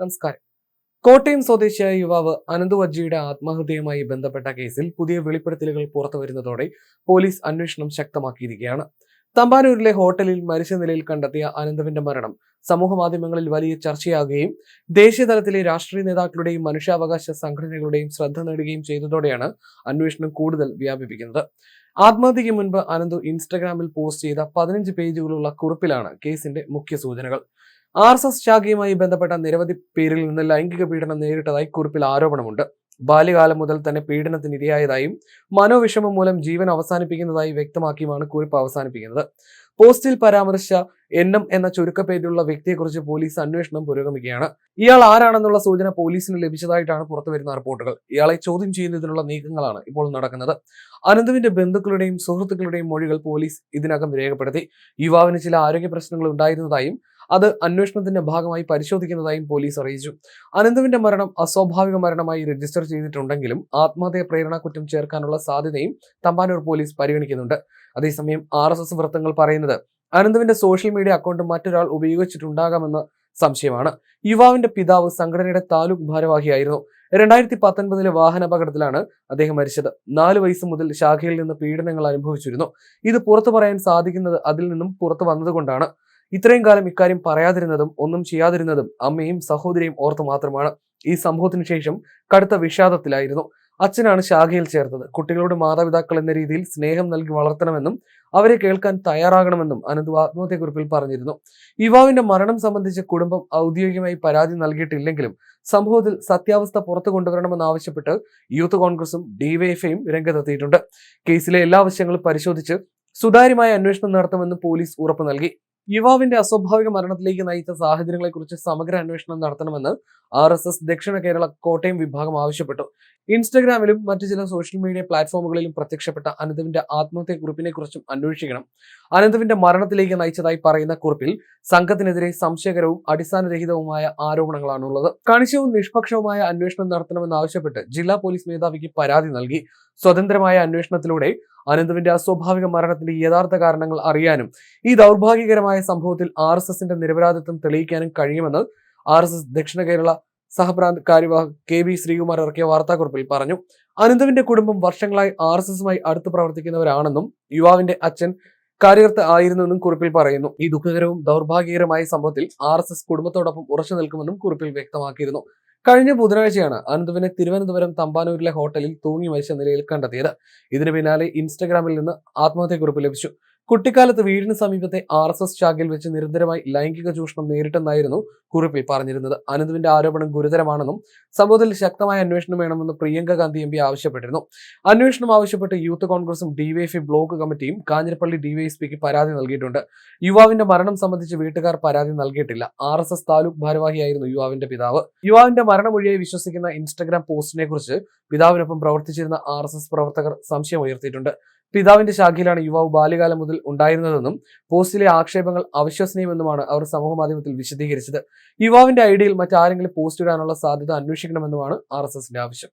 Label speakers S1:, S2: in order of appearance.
S1: നമസ്കാരം. കോട്ടയം സ്വദേശിയായ യുവാവ് അനന്തു വജ്ജിയുടെ ആത്മഹത്യയുമായി ബന്ധപ്പെട്ട കേസിൽ പുതിയ വെളിപ്പെടുത്തലുകൾ പുറത്തുവരുന്നതോടെ പോലീസ് അന്വേഷണം ശക്തമാക്കിയിരിക്കുകയാണ്. തമ്പാനൂരിലെ ഹോട്ടലിൽ മരിച്ച നിലയിൽ കണ്ടെത്തിയ അനന്തവിന്റെ മരണം സമൂഹ മാധ്യമങ്ങളിൽ വലിയ ചർച്ചയാകുകയും ദേശീയ തലത്തിലെ രാഷ്ട്രീയ നേതാക്കളുടെയും മനുഷ്യാവകാശ സംഘടനകളുടെയും ശ്രദ്ധ നേടുകയും ചെയ്തതോടെയാണ് അന്വേഷണം കൂടുതൽ വ്യാപിപ്പിക്കുന്നത്. ആത്മഹത്യയ്ക്ക് മുൻപ് അനന്തു ഇൻസ്റ്റഗ്രാമിൽ പോസ്റ്റ് ചെയ്ത പതിനഞ്ച് പേജുകളുള്ള കുറിപ്പിലാണ് കേസിന്റെ മുഖ്യ സൂചനകൾ. ആർ എസ് എസ് ശാഖയുമായി ബന്ധപ്പെട്ട നിരവധി പേരിൽ നിന്ന് ലൈംഗിക പീഡനം നേരിട്ടതായി കുറിപ്പിൽ ആരോപണമുണ്ട്. ബാല്യകാലം മുതൽ തന്നെ പീഡനത്തിന് ഇരയായതായും മനോവിഷമം മൂലം ജീവൻ അവസാനിപ്പിക്കുന്നതായി വ്യക്തമാക്കിയുമാണ് കുറിപ്പ് അവസാനിപ്പിക്കുന്നത്. പോസ്റ്റിൽ പരാമർശിച്ച എൻ എം എന്ന ചുരുക്കപ്പേരിലുള്ള വ്യക്തിയെക്കുറിച്ച് പോലീസ് അന്വേഷണം പുരോഗമിക്കുകയാണ്. ഇയാൾ ആരാണെന്നുള്ള സൂചന പോലീസിന് ലഭിച്ചതായിട്ടാണ് പുറത്തുവരുന്ന റിപ്പോർട്ടുകൾ. ഇയാളെ ചോദ്യം ചെയ്യുന്നതിനുള്ള നീക്കങ്ങളാണ് ഇപ്പോൾ നടക്കുന്നത്. അനന്തുവിന്റെ ബന്ധുക്കളുടെയും സുഹൃത്തുക്കളുടെയും മൊഴികൾ പോലീസ് ഇതിനകം രേഖപ്പെടുത്തി. യുവാവിന് ചില ആരോഗ്യ പ്രശ്നങ്ങൾ ഉണ്ടായിരുന്നതായും അത് അന്വേഷണത്തിന്റെ ഭാഗമായി പരിശോധിക്കുന്നതായും പോലീസ് അറിയിച്ചു. അനന്തുവിന്റെ മരണം അസ്വാഭാവിക മരണമായി രജിസ്റ്റർ ചെയ്തിട്ടുണ്ടെങ്കിലും ആത്മഹത്യ പ്രേരണ കുറ്റം ചേർക്കാനുള്ള സാധ്യതയും തമ്പാനൂർ പോലീസ് പരിഗണിക്കുന്നുണ്ട്. അതേസമയം ആർ എസ് എസ് വൃത്തങ്ങൾ പറയുന്നത് അനന്തുവിന്റെ സോഷ്യൽ മീഡിയ അക്കൗണ്ട് മറ്റൊരാൾ ഉപയോഗിച്ചിട്ടുണ്ടാകാമെന്ന് സംശയമാണ്. യുവാവിന്റെ പിതാവ് സംഘടനയുടെ താലൂക്ക് ഭാരവാഹിയായിരുന്നു. രണ്ടായിരത്തി പത്തൊൻപതിലെ വാഹനാപകടത്തിലാണ് അദ്ദേഹം മരിച്ചത്. നാല് വയസ്സ് മുതൽ ശാഖയിൽ നിന്ന് പീഡനങ്ങൾ അനുഭവിച്ചിരുന്നു. ഇത് പുറത്തു പറയാൻ സാധിക്കുന്നത് അതിൽ നിന്നും പുറത്തു വന്നതുകൊണ്ടാണ്. ഇത്രയും കാലം ഇക്കാര്യം പറയാതിരുന്നതും ഒന്നും ചെയ്യാതിരുന്നതും അമ്മയും സഹോദരിയും ഓർത്തു മാത്രമാണ് ഈ സംഭവത്തിന് ശേഷം കടുത്ത വിഷാദത്തിലായിരുന്നു. അച്ഛനാണ് ശാഖയിൽ ചേർത്തത്. കുട്ടികളോട് മാതാപിതാക്കൾ എന്ന രീതിയിൽ സ്നേഹം നൽകി വളർത്തണമെന്നും അവരെ കേൾക്കാൻ തയ്യാറാകണമെന്നും അനന്തു ആത്മഹത്യക്കുറിപ്പിൽ പറഞ്ഞിരുന്നു. യുവാവിന്റെ മരണം സംബന്ധിച്ച് കുടുംബം ഔദ്യോഗികമായി പരാതി നൽകിയിട്ടില്ലെങ്കിലും സംഭവത്തിൽ സത്യാവസ്ഥ പുറത്തു കൊണ്ടുവരണമെന്നാവശ്യപ്പെട്ട് യൂത്ത് കോൺഗ്രസും ഡിവൈഎഫ്ഐയും രംഗത്തെത്തിയിട്ടുണ്ട്. കേസിലെ എല്ലാ വശങ്ങളും പരിശോധിച്ച് സുതാര്യമായ അന്വേഷണം നടത്തുമെന്ന് പോലീസ് ഉറപ്പു നൽകി. യുവാവിന്റെ അസ്വാഭാവിക മരണത്തിലേക്ക് നയിച്ച സാഹചര്യങ്ങളെക്കുറിച്ച് സമഗ്ര അന്വേഷണം നടത്തണമെന്ന് R S S Dakshina Kerala Kottayam വിഭാഗം ആവശ്യപ്പെട്ടു. ഇൻസ്റ്റഗ്രാമിലും മറ്റു ചില സോഷ്യൽ മീഡിയ പ്ലാറ്റ്ഫോമുകളിലും പ്രത്യക്ഷപ്പെട്ട അനന്തുവിന്റെ ആത്മഹത്യ കുറിപ്പിനെ കുറിച്ചും അന്വേഷിക്കണം. അനന്തുവിന്റെ മരണത്തിലേക്ക് നയിച്ചതായി പറയുന്ന കുറിപ്പിൽ സംഘത്തിനെതിരെ സംശയകരവും അടിസ്ഥാനരഹിതവുമായ ആരോപണങ്ങളാണുള്ളത്. കണിശവും നിഷ്പക്ഷവുമായ അന്വേഷണം നടത്തണമെന്നാവശ്യപ്പെട്ട് ജില്ലാ പോലീസ് മേധാവിക്ക് പരാതി നൽകി. സ്വതന്ത്രമായ അന്വേഷണത്തിലൂടെ അനന്തുവിന്റെ അസ്വാഭാവിക മരണത്തിന്റെ യഥാർത്ഥ കാരണങ്ങൾ അറിയാനും ഈ ദൗർഭാഗ്യകരമായ സംഭവത്തിൽ ആർ എസ് എസിന്റെ നിരപരാധിത്വം തെളിയിക്കാനും കഴിയുമെന്ന് R S S Dakshina Kerala സഹപ്രാന്ത് കാര്യവാഹ് കെ വി ശ്രീകുമാർ ഇറക്കിയ വാർത്താക്കുറിപ്പിൽ പറഞ്ഞു അനന്തുവിന്റെ കുടുംബം വർഷങ്ങളായി ആർ എസ് എസുമായി അടുത്ത് പ്രവർത്തിക്കുന്നവരാണെന്നും യുവാവിന്റെ അച്ഛൻ കാര്യകർത്ത ആയിരുന്നുവെന്നും കുറിപ്പിൽ പറയുന്നു. ഈ ദുഃഖകരവും ദൗർഭാഗ്യകരമായ സംഭവത്തിൽ ആർ എസ് എസ് കുടുംബത്തോടൊപ്പം ഉറച്ചു നിൽക്കുമെന്നും കുറിപ്പിൽ വ്യക്തമാക്കിയിരുന്നു. കഴിഞ്ഞ ബുധനാഴ്ചയാണ് അനന്തുവിനെ തിരുവനന്തപുരം തമ്പാനൂരിലെ ഹോട്ടലിൽ തൂങ്ങി മരിച്ച നിലയിൽ കണ്ടെത്തിയത്. ഇതിനു പിന്നാലെ ഇൻസ്റ്റഗ്രാമിൽ നിന്ന് ആത്മഹത്യക്കുറിപ്പ് ലഭിച്ചു. കുട്ടിക്കാലത്ത് വീടിന് സമീപത്തെ ആർ എസ് എസ് ശാഖയിൽ വെച്ച് നിരന്തരമായി ലൈംഗിക ചൂഷണം നേരിട്ടെന്നായിരുന്നു കുറിപ്പിൽ പറഞ്ഞിരുന്നത്. അനന്തുവിന്റെ ആരോപണം ഗുരുതരമാണെന്നും സംഭവത്തിൽ ശക്തമായ അന്വേഷണം വേണമെന്ന് പ്രിയങ്ക ഗാന്ധി എം ആവശ്യപ്പെട്ടിരുന്നു. അന്വേഷണം ആവശ്യപ്പെട്ട് യൂത്ത് കോൺഗ്രസും ഡിവൈഎഫ്ഐ ബ്ലോക്ക് കമ്മിറ്റിയും കാഞ്ഞിരപ്പള്ളി ഡിവൈഎസ്പിക്ക് പരാതി നൽകിയിട്ടുണ്ട്. യുവാവിന്റെ മരണം സംബന്ധിച്ച് വീട്ടുകാർ പരാതി നൽകിയിട്ടില്ല. ആർ എസ് എസ് താലൂക്ക് ഭാരവാഹിയായിരുന്നു യുവാവിന്റെ പിതാവ്. യുവാവിന്റെ മരണമൊഴിയായി വിശ്വസിക്കുന്ന ഇൻസ്റ്റഗ്രാം പോസ്റ്റിനെ കുറിച്ച് പിതാവിനൊപ്പം പ്രവർത്തിച്ചിരുന്ന ആർ എസ് എസ് പ്രവർത്തകർ സംശയം ഉയർത്തിയിട്ടുണ്ട്. പിതാവിന്റെ ശാഖയിലാണ് യുവാവ് ബാല്യകാലം മുതൽ ഉണ്ടായിരുന്നതെന്നും പോസ്റ്റിലെ ആക്ഷേപങ്ങൾ അവിശ്വസനീയമെന്നുമാണ് അവർ സമൂഹ മാധ്യമത്തിൽ വിശദീകരിച്ചത്. യുവാവിന്റെ ഐഡിയിൽ മറ്റാരെങ്കിലും പോസ്റ്റ് ഇടാനുള്ള സാധ്യത അന്വേഷിക്കണമെന്നുമാണ് ആർ ആവശ്യം.